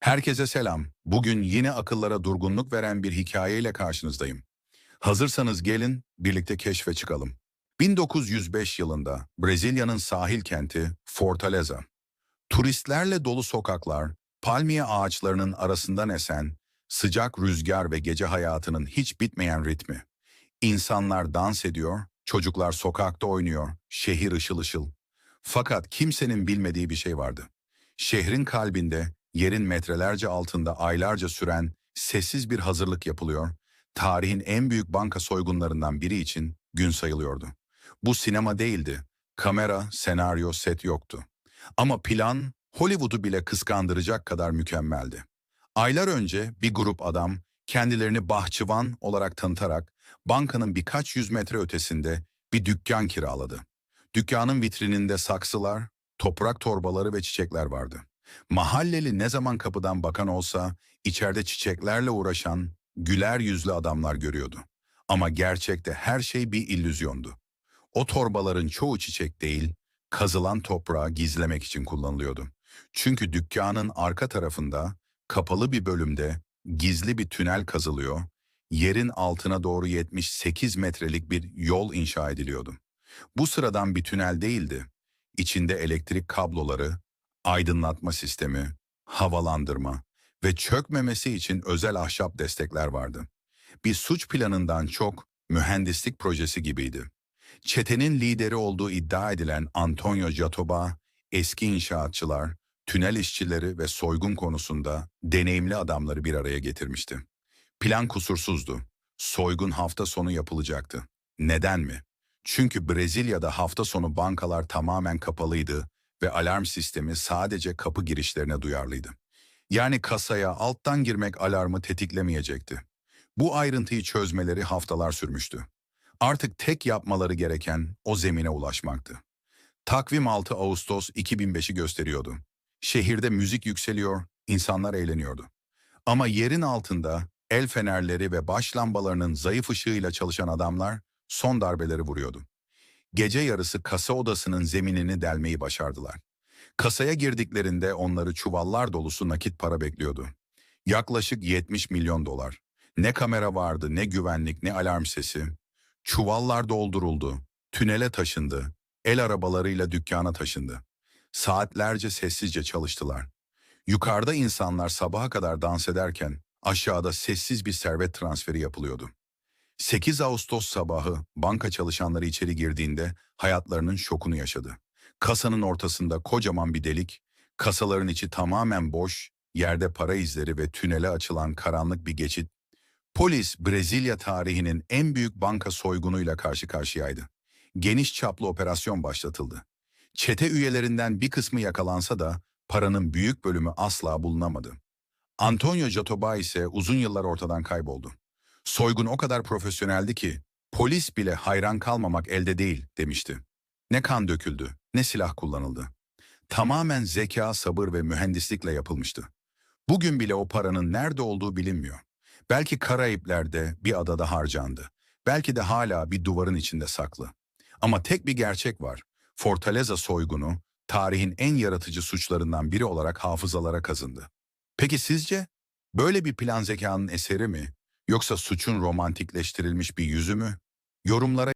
Herkese selam. Bugün yine akıllara durgunluk veren bir hikayeyle karşınızdayım. Hazırsanız gelin birlikte keşfe çıkalım. 1905 yılında Brezilya'nın sahil kenti Fortaleza. Turistlerle dolu sokaklar, palmiye ağaçlarının arasından esen, sıcak rüzgar ve gece hayatının hiç bitmeyen ritmi. İnsanlar dans ediyor, çocuklar sokakta oynuyor, şehir ışıl ışıl. Fakat kimsenin bilmediği bir şey vardı. Şehrin kalbinde, yerin metrelerce altında aylarca süren sessiz bir hazırlık yapılıyor, tarihin en büyük banka soygunlarından biri için gün sayılıyordu. Bu sinema değildi. Kamera, senaryo, set yoktu. Ama plan Hollywood'u bile kıskandıracak kadar mükemmeldi. Aylar önce bir grup adam kendilerini bahçıvan olarak tanıtarak bankanın birkaç yüz metre ötesinde bir dükkan kiraladı. Dükkanın vitrininde saksılar, toprak torbaları ve çiçekler vardı. Mahalleli ne zaman kapıdan bakan olsa içeride çiçeklerle uğraşan güler yüzlü adamlar görüyordu. Ama gerçekte her şey bir illüzyondu. O torbaların çoğu çiçek değil, kazılan toprağı gizlemek için kullanılıyordu. Çünkü dükkanın arka tarafında, kapalı bir bölümde gizli bir tünel kazılıyor, yerin altına doğru 78 metrelik bir yol inşa ediliyordu. Bu sıradan bir tünel değildi. İçinde elektrik kabloları, aydınlatma sistemi, havalandırma ve çökmemesi için özel ahşap destekler vardı. Bir suç planından çok mühendislik projesi gibiydi. Çetenin lideri olduğu iddia edilen Antonio Jatoba, eski inşaatçılar, tünel işçileri ve soygun konusunda deneyimli adamları bir araya getirmişti. Plan kusursuzdu. Soygun hafta sonu yapılacaktı. Neden mi? Çünkü Brezilya'da hafta sonu bankalar tamamen kapalıydı ve alarm sistemi sadece kapı girişlerine duyarlıydı. Yani kasaya alttan girmek alarmı tetiklemeyecekti. Bu ayrıntıyı çözmeleri haftalar sürmüştü. Artık tek yapmaları gereken o zemine ulaşmaktı. Takvim 6 Ağustos 2005'i gösteriyordu. Şehirde müzik yükseliyor, insanlar eğleniyordu. Ama yerin altında el fenerleri ve baş lambalarının zayıf ışığıyla çalışan adamlar son darbeleri vuruyordu. Gece yarısı kasa odasının zeminini delmeyi başardılar. Kasaya girdiklerinde onları çuvallar dolusu nakit para bekliyordu. Yaklaşık 70 milyon dolar. Ne kamera vardı, ne güvenlik, ne alarm sesi. Çuvallar dolduruldu, tünele taşındı, el arabalarıyla dükkana taşındı. Saatlerce sessizce çalıştılar. Yukarıda insanlar sabaha kadar dans ederken aşağıda sessiz bir servet transferi yapılıyordu. 8 Ağustos sabahı banka çalışanları içeri girdiğinde hayatlarının şokunu yaşadı. Kasanın ortasında kocaman bir delik, kasaların içi tamamen boş, yerde para izleri ve tünele açılan karanlık bir geçit. Polis, Brezilya tarihinin en büyük banka soygunuyla karşı karşıyaydı. Geniş çaplı operasyon başlatıldı. Çete üyelerinden bir kısmı yakalansa da paranın büyük bölümü asla bulunamadı. Antonio Jatoba ise uzun yıllar ortadan kayboldu. Soygun o kadar profesyoneldi ki polis bile hayran kalmamak elde değil demişti. Ne kan döküldü, ne silah kullanıldı. Tamamen zeka, sabır ve mühendislikle yapılmıştı. Bugün bile o paranın nerede olduğu bilinmiyor. Belki Karayipler'de bir adada harcandı. Belki de hala bir duvarın içinde saklı. Ama tek bir gerçek var. Fortaleza soygunu tarihin en yaratıcı suçlarından biri olarak hafızalara kazındı. Peki sizce böyle bir plan zekanın eseri mi yoksa suçun romantikleştirilmiş bir yüzü mü? Yorumlara